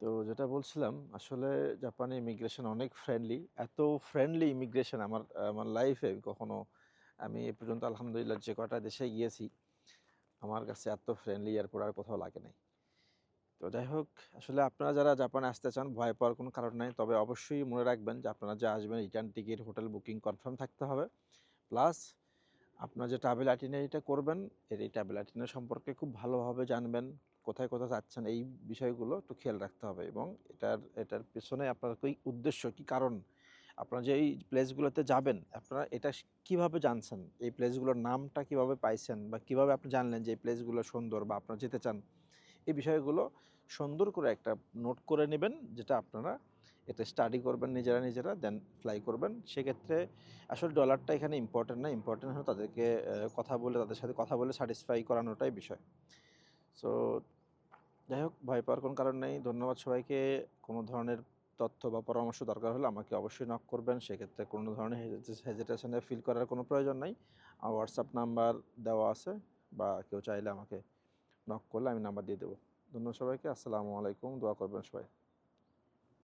তো যেটা বলছিলাম, আসলে জাপানে ইমিগ্রেশন অনেক ফ্রেন্ডলি এত ফ্রেন্ডলি ইমিগ্রেশন আমার আমার লাইফে কখনো। আমি এ পর্যন্ত আলহামদুলিল্লাহ যে কটা দেশে গিয়েছি, আমার কাছে এত ফ্রেন্ডলি এয়ারপোর্ট আর কোথাও লাগে নাই। তো যাই হোক, আসলে আপনারা যারা জাপানে আসতে চান, ভয় পাওয়ার কোনো কারণ নাই। তবে অবশ্যই মনে রাখবেন যে আপনারা যে আসবেন return ticket hotel booking confirm থাকতে হবে। প্লাস আপনার যে ট্রাভেল আইটিনারিটা করবেন, এর এই ট্রাভেল আইটিনারি সম্পর্কে খুব ভালোভাবে জানবেন, কোথায় কোথায় যাচ্ছেন, এই বিষয়গুলো একটু খেয়াল রাখতে হবে এবং এটার এটার পেছনে আপনার কি উদ্দেশ্য, কি কারণ, আপনারা যে এই প্লেসগুলোতে যাবেন, আপনারা এটা কীভাবে জানছেন, এই প্লেসগুলোর নামটা কীভাবে পাইছেন বা কীভাবে আপনি জানলেন যে এই প্লেসগুলো সুন্দর বা আপনারা যেতে চান, এই বিষয়গুলো সুন্দর করে একটা নোট করে নেবেন, যেটা আপনারা এটা স্টাডি করবেন নিজেরা নিজেরা দেন ফ্লাই করবেন। সেক্ষেত্রে আসলে ডলারটা এখানে ইম্পর্টেন্ট না ইম্পর্টেন্ট হলো তাদেরকে কথা বলে, তাদের সাথে কথা বলে স্যাটিসফাই করানোটাই বিষয়। সো যাই হোক, ভয় পাওয়ার কোনো কারণ নেই। ধন্যবাদ সবাইকে। কোনো ধরনের তথ্য বা পরামর্শ দরকার হলে আমাকে অবশ্যই নক করবেন। সেক্ষেত্রে কোনো ধরনের হেজিটেশনে ফিল করার কোনো প্রয়োজন নাই। আমার হোয়াটসঅ্যাপ নাম্বার দেওয়া আছে বা কেউ চাইলে আমাকে নক করলে আমি নাম্বার দিয়ে দেবো। ধন্যবাদ সবাইকে। আসসালামু আলাইকুম। দোয়া করবেন সবাই।